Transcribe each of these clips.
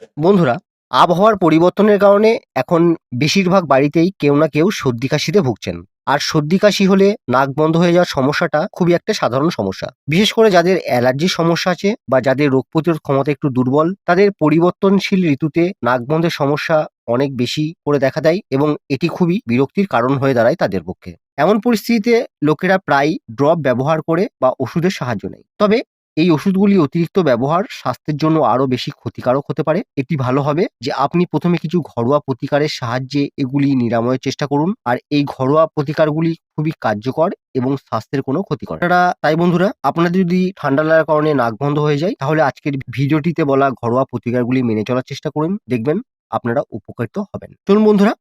বন্ধুরা, আবহাওয়ার পরিবর্তনের কারণে এখন বেশিরভাগ বাড়িতেই কেউ না কেউ সর্দি কাশিতে ভুগছেন। আর সর্দি কাশি হলে নাক বন্ধ হয়ে যাওয়ার সমস্যাটা খুবই একটা সাধারণ সমস্যা। বিশেষ করে যাদের অ্যালার্জির সমস্যা আছে বা যাদের রোগ প্রতিরোধ ক্ষমতা একটু দুর্বল, তাদের পরিবর্তনশীল ঋতুতে নাক বন্ধের সমস্যা অনেক বেশি করে দেখা দেয় এবং এটি খুবই বিরক্তির কারণ হয়ে দাঁড়ায় তাদের পক্ষে। এমন পরিস্থিতিতে লোকেরা প্রায় ড্রপ ব্যবহার করে বা ওষুধের সাহায্য নেয়। তবে এই ওষুধগুলি অতিরিক্ত ব্যবহার স্বাস্থ্যের জন্য আরও বেশি ক্ষতিকারক হতে পারে। এটি ভালো হবে যে আপনি প্রথমে কিছু ঘরোয়া প্রতিকারের সাহায্যে এগুলি নিরাময়ের চেষ্টা করুন আর এই ঘরোয়া প্রতিকারগুলি খুবই কার্যকর এবং স্বাস্থ্যের কোনো ক্ষতি করে আপনারা তাই বন্ধুরা, আপনাদের যদি ঠান্ডা লাগার কারণে নাক বন্ধ হয়ে যায়, তাহলে আজকের ভিডিওটিতে বলা ঘরোয়া প্রতিকারগুলি মেনে চলার চেষ্টা করুন। দেখবেন আপনারা উপকৃত হবেন। চলুন বন্ধুরা,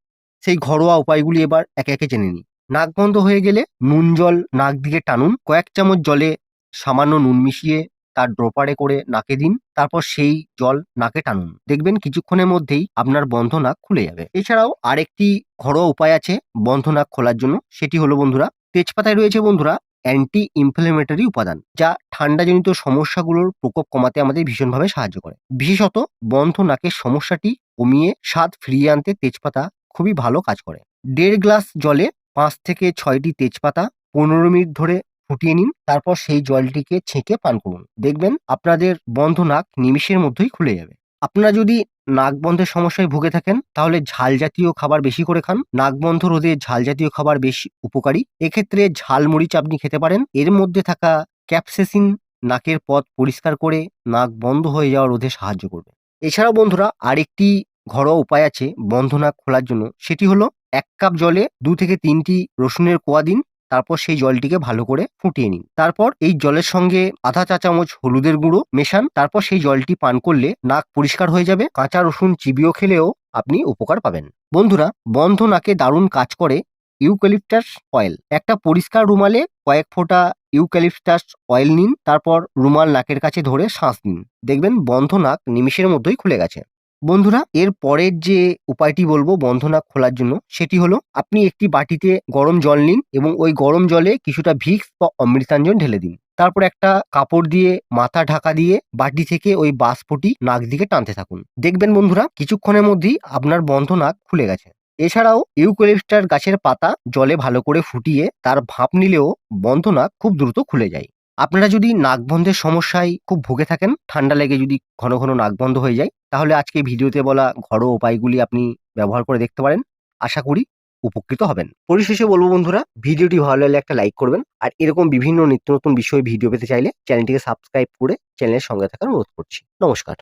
সেই ঘরোয়া উপায়গুলি এবার একে একে জেনে নিই। নাক বন্ধ হয়ে গেলে নুন জল নাক দিকে টানুন। কয়েক চামচ জলে সামান্য নুন মিশিয়ে তার ড্রপারে করে নাকে দিন, তারপর সেই জল নাকে টানুন। দেখবেন কিছুক্ষণের মধ্যেই আপনার বন্ধ নাক খুলে যাবে। এছাড়াও আরেকটি ঘরোয়া উপায় আছে বন্ধ নাক খোলার জন্য। সেটি হলো বন্ধুরা, তেজপাতায় রয়েছে বন্ধুরা অ্যান্টি ইনফ্লেমেটরি উপাদান, যা ঠান্ডাজনিত সমস্যাগুলোর প্রকোপ কমাতে আমাদের ভীষণভাবে সাহায্য করে। বিশেষত বন্ধ নাকের সমস্যাটি কমিয়ে স্বাদ ফিরিয়ে আনতে তেজপাতা খুবই ভালো কাজ করে। দেড় গ্লাস জলে পাঁচ থেকে ছয়টি তেজপাতা পনেরো মিনিট ধরে ফুটিয়ে নিন, তারপর সেই জলটিকে ছেঁকে পান করুন। দেখবেন আপনাদের বন্ধ নাক নিমিষের মধ্যেই খুলে যাবে। আপনারা যদি নাক বন্ধের সমস্যায় ভুগে থাকেন, তাহলে ঝাল জাতীয় খাবার বেশি করে খান। নাক বন্ধ রোধে ঝাল জাতীয় খাবার বেশি উপকারী। এক্ষেত্রে ঝাল মরিচ আপনি খেতে পারেন। এর মধ্যে থাকা ক্যাপসেসিন নাকের পথ পরিষ্কার করে নাক বন্ধ হয়ে যাওয়া রোধে সাহায্য করবে। এছাড়াও বন্ধুরা, আরেকটি ঘরোয়া উপায় আছে বন্ধ নাক খোলার জন্য। সেটি হলো এক কাপ জলে দু থেকে তিনটি রসুনের কোয়া দিন তারপর সেই জলটিকে ভালো করে ফুটিয়ে নিন। তারপর এই জলের সঙ্গে আধা চা চামচ হলুদের গুঁড়ো মেশান। তারপর সেই জলটি পান করলে নাক পরিষ্কার হয়ে যাবে। কাঁচা রসুন চিবিয়েও খেলেও আপনি উপকার পাবেন। বন্ধুরা, বন্ধ নাকে দারুণ কাজ করে ইউক্যালিপটাস অয়েল। একটা পরিষ্কার রুমালে কয়েক ফোঁটা ইউক্যালিপটাস অয়েল নিন। তারপর রুমাল নাকের কাছে ধরে শ্বাস নিন দেখবেন বন্ধ নাক নিমিষের মধ্যেই খুলে গেছে। বন্ধুরা, এর পরের যে উপায়টি বলব বন্ধ নাক খোলার জন্য, সেটি হলো আপনি একটি বাটিতে গরম জল নিন এবং ওই গরম জলে কিছুটা ভিক্স বা অমৃতাঞ্জন ঢেলে দিন। তারপর একটা কাপড় দিয়ে মাথা ঢাকা দিয়ে বাটি থেকে ওই বাষ্পটি নাক দিকে টানতে থাকুন। দেখবেন বন্ধুরা, কিছুক্ষণের মধ্যেই আপনার বন্ধ নাক খুলে গেছে। এছাড়াও ইউক্যালিপটাস গাছের পাতা জলে ভালো করে ফুটিয়ে তার ভাপ নিলেও বন্ধ নাক খুব দ্রুত খুলে যায়। আপনারা যদি নাক বন্ধের সমস্যায় খুব ভুগে থাকেন, ঠান্ডা লেগে যদি ঘন ঘন নাক বন্ধ হয়ে যায় তাহলে আজকে ভিডিওতে বলা ঘরোয়া উপায়গুলি আপনি ব্যবহার করে দেখতে পারেন। আশা করি উপকৃত হবেন। পরিশেষে বলব বন্ধুরা, ভিডিওটি ভালো লাগলে একটা লাইক করবেন। আর এরকম বিভিন্ন নিত্য নতুন বিষয়ে ভিডিও পেতে চাইলে চ্যানেলটিকে সাবস্ক্রাইব করে চ্যানেলের সঙ্গে থাকার অনুরোধ করছি। নমস্কার।